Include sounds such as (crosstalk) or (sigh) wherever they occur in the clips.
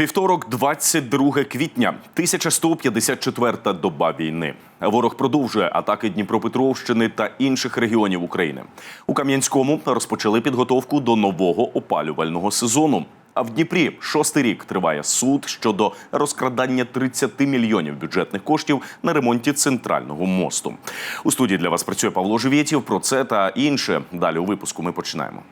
Вівторок, 22 квітня, 1154 доба війни. Ворог продовжує атаки Дніпропетровщини та інших регіонів України. У Кам'янському розпочали підготовку до нового опалювального сезону. А в Дніпрі шостий рік триває суд щодо розкрадання 30 мільйонів бюджетних коштів на ремонті центрального мосту. У студії для вас працює Павло Живєтів. Про це та інше далі у випуску. Ми починаємо.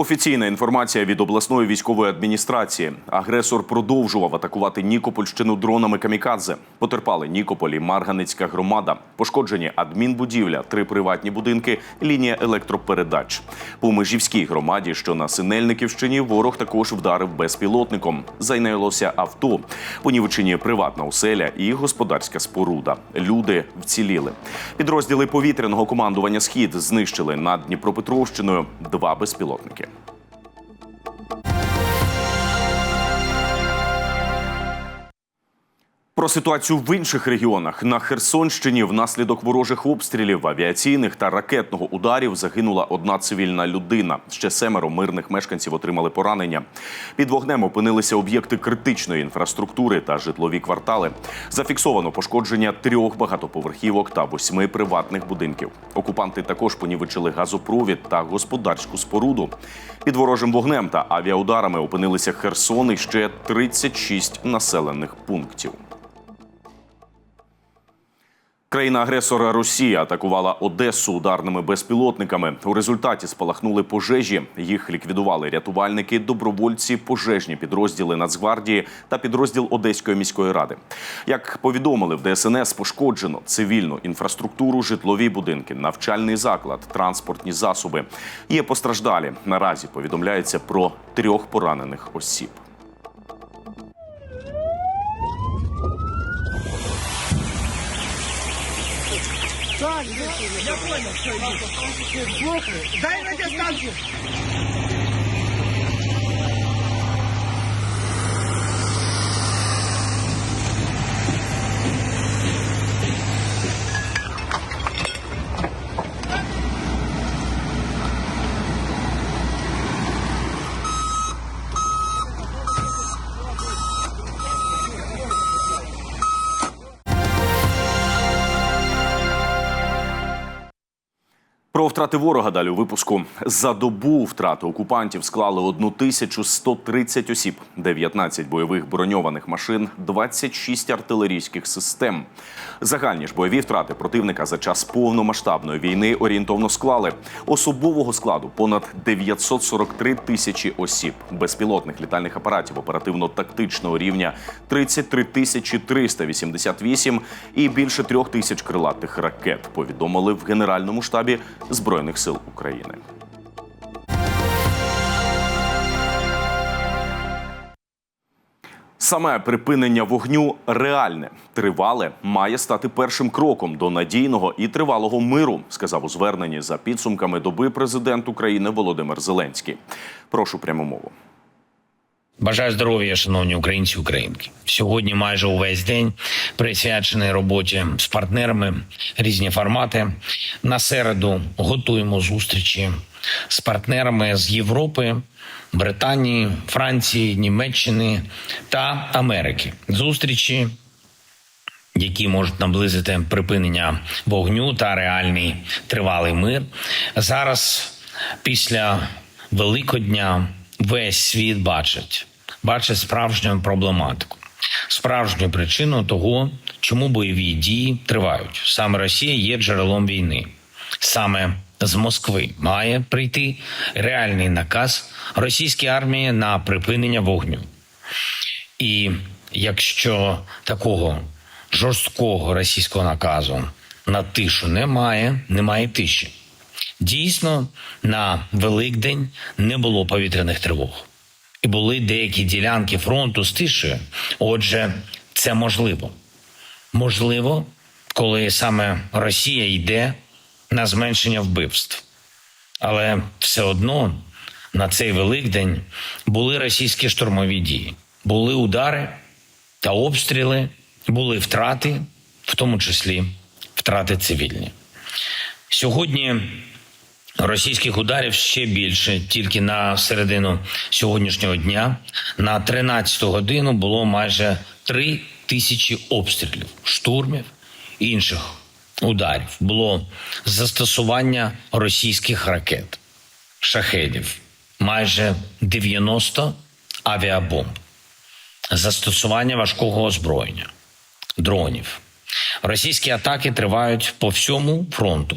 Офіційна інформація від обласної військової адміністрації. Агресор продовжував атакувати Нікопольщину дронами камікадзе. Потерпали Нікополь і Марганецька громада. Пошкоджені адмінбудівля, три приватні будинки, лінія електропередач. По межівській громаді, що на Синельниківщині, ворог також вдарив безпілотником. Зайнялося авто. Понівечені приватна оселя і господарська споруда. Люди вціліли. Підрозділи повітряного командування Схід знищили над Дніпропетровщиною два безпілотники. Про ситуацію в інших регіонах на Херсонщині внаслідок ворожих обстрілів, авіаційних та ракетного ударів загинула одна цивільна людина. Ще семеро мирних мешканців отримали поранення. Під вогнем опинилися об'єкти критичної інфраструктури та житлові квартали. Зафіксовано пошкодження трьох багатоповерхівок та восьми приватних будинків. Окупанти також понівечили газопровід та господарську споруду. Під ворожим вогнем та авіаударами опинилися Херсон і ще 36 населених пунктів. Країна-агресора Росія атакувала Одесу ударними безпілотниками. У результаті спалахнули пожежі. Їх ліквідували рятувальники, добровольці, пожежні підрозділи Нацгвардії та підрозділ Одеської міської ради. Як повідомили в ДСНС, пошкоджено цивільну інфраструктуру, житлові будинки, навчальний заклад, транспортні засоби. Є постраждалі. Наразі повідомляється про трьох поранених осіб. Дай на Про втрати ворога далі у випуску. За добу втрати окупантів склали 1130 осіб, 19 бойових броньованих машин, 26 артилерійських систем. Загальні ж бойові втрати противника за час повномасштабної війни орієнтовно склали особового складу понад 943 тисячі осіб, безпілотних літальних апаратів оперативно-тактичного рівня 33 тисячі 388 і більше трьох тисяч крилатих ракет. Повідомили в Генеральному штабі Збройних сил України. Саме припинення вогню реальне, тривале, має стати першим кроком до надійного і тривалого миру, сказав у зверненні за підсумками доби президент України Володимир Зеленський. Прошу пряму мову. Бажаю здоров'я, шановні українці українки. Сьогодні майже увесь день присвячений роботі з партнерами, різні формати. На середу готуємо зустрічі з партнерами з Європи, Британії, Франції, Німеччини та Америки. Зустрічі, які можуть наблизити припинення вогню та реальний тривалий мир. Зараз, після Великодня, весь світ бачить, бачить справжню проблематику, справжню причину того, чому бойові дії тривають. Саме Росія є джерелом війни. Саме з Москви має прийти реальний наказ російській армії на припинення вогню. І якщо такого жорсткого російського наказу на тишу немає, немає тиші. Дійсно, на Великдень не було повітряних тривог, і були деякі ділянки фронту з тишею. Отже, це можливо. Можливо, коли саме Росія йде на зменшення вбивств. Але все одно на цей Великдень були російські штурмові дії, були удари та обстріли, були втрати, в тому числі втрати цивільні. Сьогодні Російських ударів ще більше. Тільки на середину сьогоднішнього дня на 13 годину було майже 3 тисячі обстрілів, штурмів і інших ударів. Було застосування російських ракет, шахедів, майже 90 авіабомб, застосування важкого озброєння, дронів. Російські атаки тривають по всьому фронту.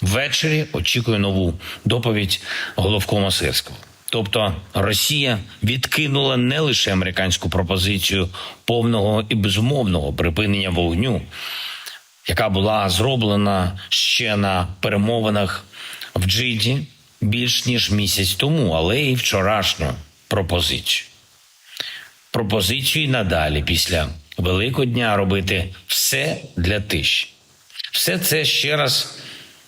Ввечері очікую нову доповідь головкома Сирського. Тобто Росія відкинула не лише американську пропозицію повного і безумовного припинення вогню, яка була зроблена ще на перемовинах в Джиді більш ніж місяць тому, але і вчорашню пропозицію. Пропозицію і надалі після Великого дня робити все для тиші. Все це ще раз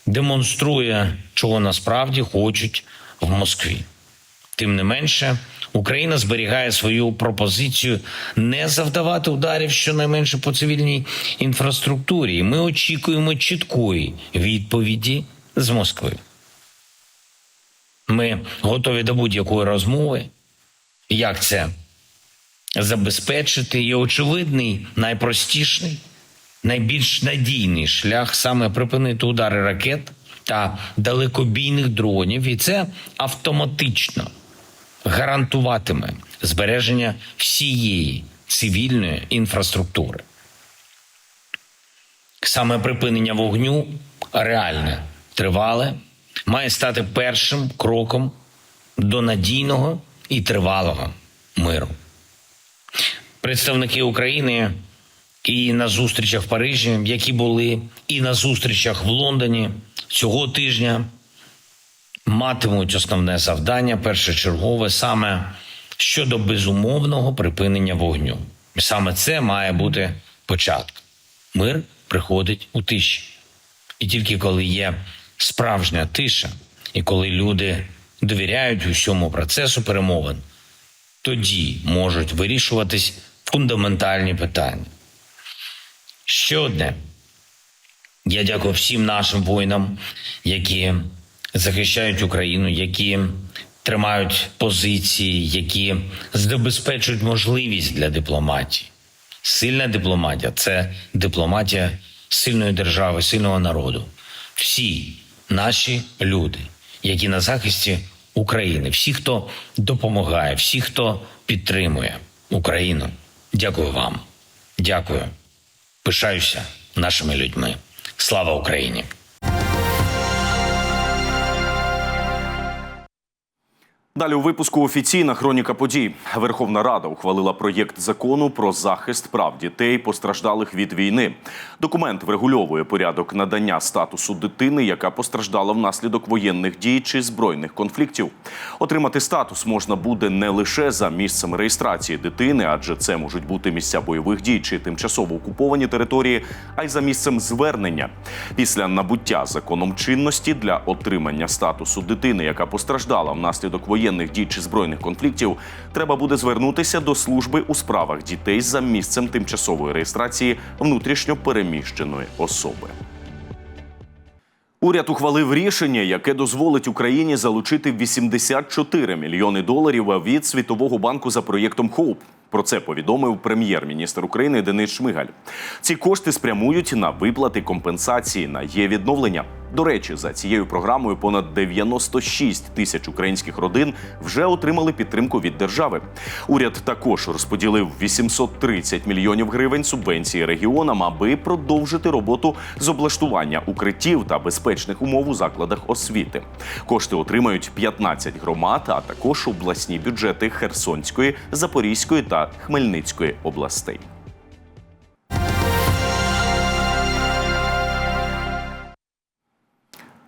демонструє, чого насправді хочуть в Москві. Тим не менше, Україна зберігає свою пропозицію не завдавати ударів щонайменше по цивільній інфраструктурі. Ми очікуємо чіткої відповіді з Москви. Ми готові до будь-якої розмови. Як це забезпечити? І очевидний, найпростіший, найбільш надійний шлях саме припинити удари ракет та далекобійних дронів, і це автоматично гарантуватиме збереження всієї цивільної інфраструктури. Саме припинення вогню реальне, тривале, має стати першим кроком до надійного і тривалого миру. Представники України і на зустрічах в Парижі, які були, і на зустрічах в Лондоні цього тижня матимуть основне завдання першочергове саме щодо безумовного припинення вогню. І Саме це має бути початком. Мир приходить у тиші. І тільки коли є справжня тиша, і коли люди довіряють усьому процесу перемовин, тоді можуть вирішуватись фундаментальні питання. Ще одне. Я дякую всім нашим воїнам, які захищають Україну, які тримають позиції, які забезпечують можливість для дипломатії. Сильна дипломатія це дипломатія сильної держави, сильного народу. Всі наші люди, які на захисті України, всі, хто допомагає, всі, хто підтримує Україну. Дякую вам. Дякую. Пишаюся нашими людьми. Слава Україні! Далі у випуску офіційна хроніка подій. Верховна Рада ухвалила проєкт закону про захист прав дітей, постраждалих від війни. Документ врегульовує порядок надання статусу дитини, яка постраждала внаслідок воєнних дій чи збройних конфліктів. Отримати статус можна буде не лише за місцем реєстрації дитини, адже це можуть бути місця бойових дій чи тимчасово окуповані території, а й за місцем звернення. Після набуття законом чинності для отримання статусу дитини, яка постраждала внаслідок воєнних дій чи збройних конфліктів, треба буде звернутися до служби у справах дітей за місцем тимчасової реєстрації внутрішньо переміщеної особи. Уряд ухвалив рішення, яке дозволить Україні залучити 84 мільйони доларів від Світового банку за проєктом Хоуп. Про це повідомив прем'єр-міністр України Денис Шмигаль. Ці кошти спрямують на виплати компенсації на є відновлення. До речі, за цією програмою понад 96 тисяч українських родин вже отримали підтримку від держави. Уряд також розподілив 830 мільйонів гривень субвенції регіонам, аби продовжити роботу з облаштування укриттів та безпечних умов у закладах освіти. Кошти отримають 15 громад, а також обласні бюджети Херсонської, Запорізької та Хмельницької областей.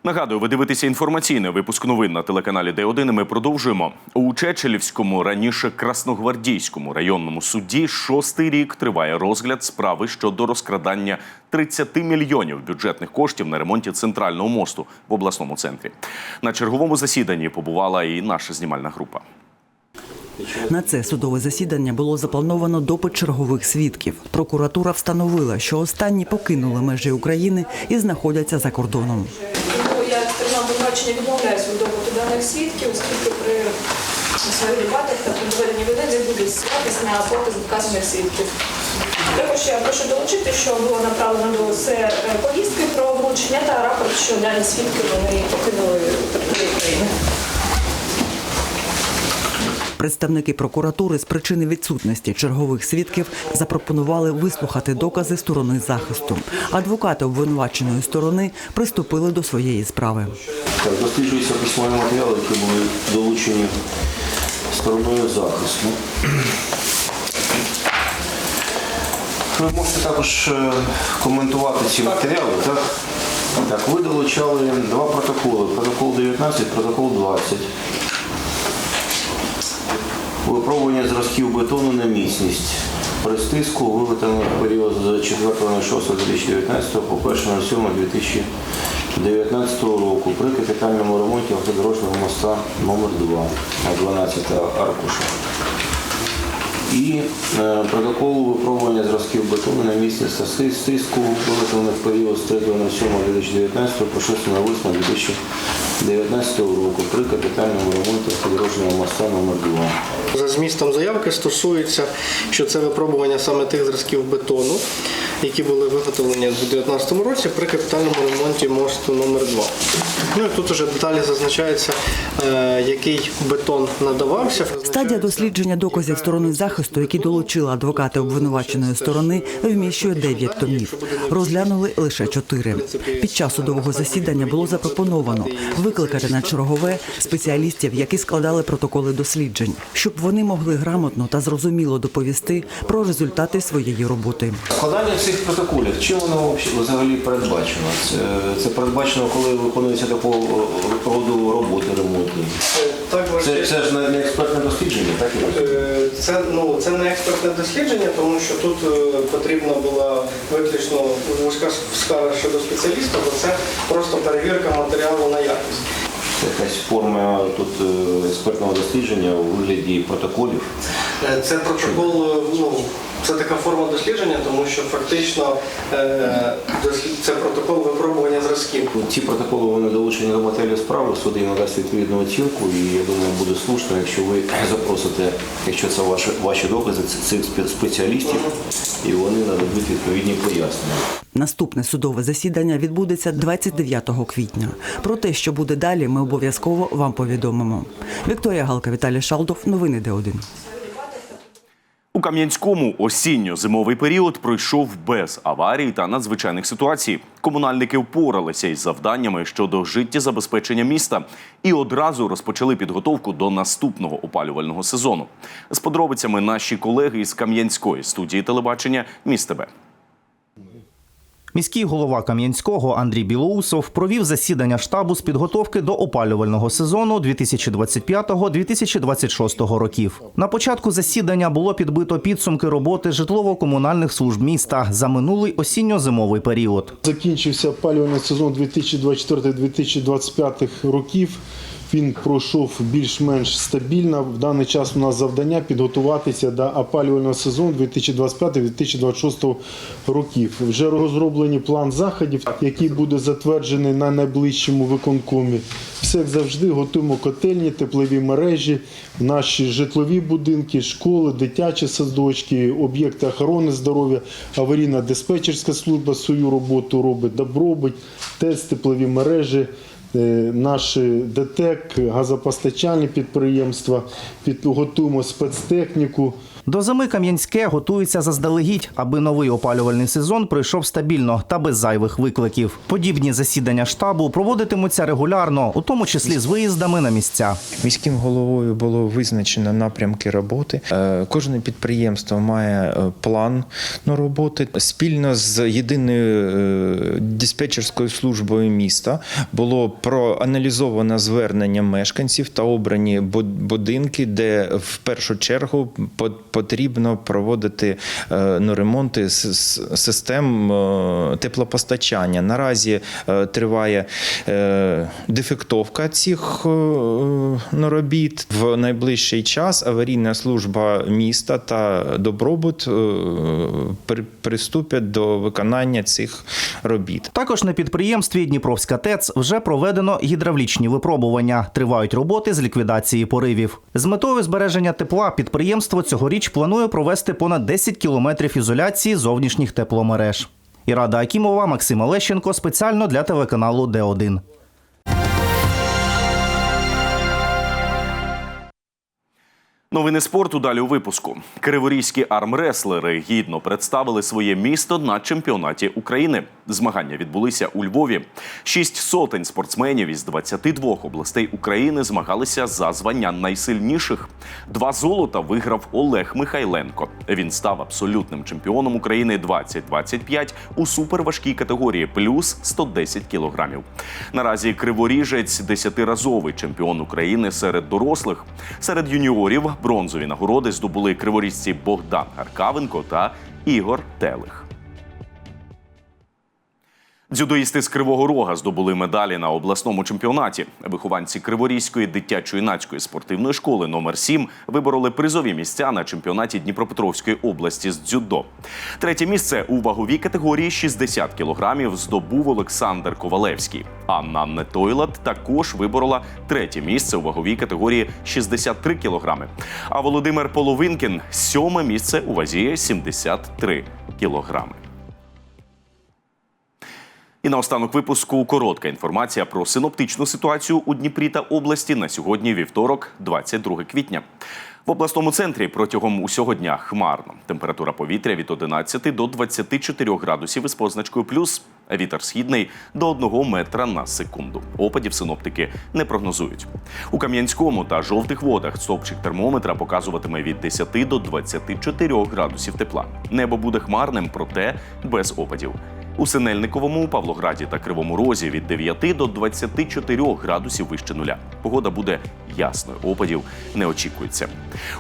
Нагадую, ви дивитеся інформаційний випуск новин на телеканалі Д1. Ми продовжуємо у Чечелівському, раніше Красногвардійському районному суді. Шостий рік триває розгляд справи щодо розкрадання 30 мільйонів бюджетних коштів на ремонті центрального мосту в обласному центрі. На черговому засіданні побувала і наша знімальна група. На це судове засідання було заплановано допит чергових свідків. Прокуратура встановила, що останні покинули межі України і знаходяться за кордоном. Я должна была обвинувачення відмовляється від допиту даних свідків, оскільки при своїх дебатах та при доведенні вини не буде ссилатись на показ вказаних свідків. Також я прошу долучити, що було направлено до СР повістки про вручення та рапорт, що дані свідки вони покинули територію України. Представники прокуратури з причини відсутності чергових свідків запропонували вислухати докази сторони захисту. Адвокати обвинуваченої сторони приступили до своєї справи. Досліджуються письмові матеріали, які були долучені стороною захисту. Ви можете також е, коментувати ці матеріали, так? Так, ви долучали два протоколи. Протокол 19, протокол 20. Випробування зразків бетону на міцність. При стиску виготовлено в період з 4.06.2019 по 1.07.2019 року при капітальному ремонті автодорожнього моста номер 2 на 12 аркуша. І е, протокол випробування зразків бетону на місці стиску виготовлених в період з 3.07.2019 по 6.08.2019 року при капітальному ремонті автодорожнього моста номер 2 За змістом заявки стосується, що це випробування саме тих зразків бетону, які були виготовлені у 2019 році при капітальному ремонті мосту номер 2 Ну і тут уже деталі зазначається, е, який бетон надавався. Стадія дослідження доказів сторони захисту, які долучили адвокати обвинуваченої сторони, вміщує 9 томів. Розглянули лише 4. Під час судового засідання було запропоновано викликати на чергове спеціалістів, які складали протоколи досліджень, щоб вони могли грамотно та зрозуміло доповісти про результати своєї роботи. Складання цих протоколів, чим воно взагалі передбачено? Це, передбачено, коли виконується такого роду роботи ремонтні. Так, Це, це ж не не експертне дослідження, так? Е, Це ну це не експертне дослідження, тому що тут е, потрібна була виключно вузька скара щодо спеціаліста, бо це просто перевірка матеріалу на якість. Це якась форма тут е, експертного дослідження у вигляді протоколів. Е, Це протокол, е, ну це така форма дослідження, тому що фактично е, це протокол випробування зразків. Ну, Ці протоколи вони долучені до матеріалів справи, суд їм надасть відповідну оцінку, і я думаю, буде слушно, якщо ви (clears throat) запросите, якщо це ваші, ваші докази, цих спе- спеціалістів, і вони нададуть відповідні пояснення. Наступне судове засідання відбудеться 29 квітня. Про те, що буде далі, ми обов'язково вам повідомимо. Вікторія Галка, Віталій Шалдов. Новини Д1. У Кам'янському осінньо-зимовий період пройшов без аварій та надзвичайних ситуацій. Комунальники впоралися із завданнями щодо життєзабезпечення міста і одразу розпочали підготовку до наступного опалювального сезону. З подробицями наші колеги із Кам'янської студії телебачення «Містебе». ТБ». Міський голова Кам'янського Андрій Білоусов провів засідання штабу з підготовки до опалювального сезону 2025-2026 років. На початку засідання було підбито підсумки роботи житлово-комунальних служб міста за минулий осінньо-зимовий період. Закінчився опалювальний сезон 2024-2025 років. Він пройшов більш-менш стабільно. В даний час у нас завдання підготуватися до опалювального сезону 2025-2026 років. Вже розроблені план заходів, який буде затверджений на найближчому виконкомі. Все як завжди готуємо котельні, теплові мережі, наші житлові будинки, школи, дитячі садочки, об'єкти охорони здоров'я, аварійна диспетчерська служба свою роботу робить, добробить, ТЕЦ, теплові мережі. Е, Наші ДТЕК, газопостачальні підприємства, підготуємо спецтехніку. До зими Кам'янське готується заздалегідь, аби новий опалювальний сезон пройшов стабільно та без зайвих викликів. Подібні засідання штабу проводитимуться регулярно, у тому числі з виїздами на місця. Міським головою було визначено напрямки роботи. Е, Кожне підприємство має е, план на роботи. Спільно з єдиною е, диспетчерською службою міста було проаналізовано звернення мешканців та обрані бу- будинки, де в першу чергу по- потрібно проводити е, ну, ремонти систем е, теплопостачання. Наразі е, триває дефектовка цих ну, робіт. В найближчий час аварійна служба міста та добробут приступять до виконання цих робіт. Також на підприємстві Дніпровська ТЕЦ вже проведено гідравлічні випробування. Тривають роботи з ліквідації поривів. З метою збереження тепла підприємство цьогоріч планує провести понад 10 кілометрів ізоляції зовнішніх тепломереж. Ірада Акімова, Максим Олещенко спеціально для телеканалу Д1. Новини спорту далі у випуску. Криворізькі армреслери гідно представили своє місто на чемпіонаті України. Змагання відбулися у Львові. Шість сотень спортсменів із 22 областей України змагалися за звання найсильніших. Два золота виграв Олег Михайленко. Він став абсолютним чемпіоном України 2025 у суперважкій категорії плюс 110 кілограмів. Наразі криворіжець десятиразовий чемпіон України серед дорослих. Серед юніорів бронзові нагороди здобули криворізці Богдан Гаркавенко та Ігор Телих. Дзюдоїсти з Кривого Рога здобули медалі на обласному чемпіонаті. Вихованці Криворізької дитячо-юнацької спортивної школи номер 7 вибороли призові місця на чемпіонаті Дніпропетровської області з дзюдо. Третє місце у ваговій категорії 60 кілограмів здобув Олександр Ковалевський. Анна Нетойлат також виборола третє місце у ваговій категорії 63 кілограми. А Володимир Половинкін сьоме місце у вазі 73 кілограми. І наостанок випуску коротка інформація про синоптичну ситуацію у Дніпрі та області на сьогодні, вівторок, 22 квітня. В обласному центрі протягом усього дня хмарно. Температура повітря від 11 до 24 градусів із позначкою плюс. Вітер східний до 1 метра на секунду. Опадів синоптики не прогнозують. У Кам'янському та жовтих водах стовпчик термометра показуватиме від 10 до 24 градусів тепла. Небо буде хмарним, проте без опадів. У Синельниковому, Павлограді та Кривому Розі від 9 до 24 градусів вище нуля. Погода буде ясною, опадів не очікується.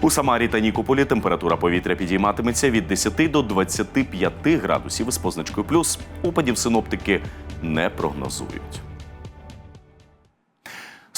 У Самарі та Нікополі температура повітря підійматиметься від 10 до 25 градусів з позначкою плюс. Опадів синоптики не прогнозують.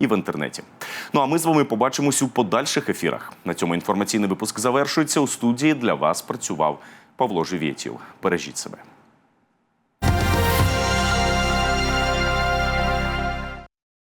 і в інтернеті. Ну а ми з вами побачимось у подальших ефірах. На цьому інформаційний випуск завершується. У студії для вас працював Павло Живєтів. Бережіть себе.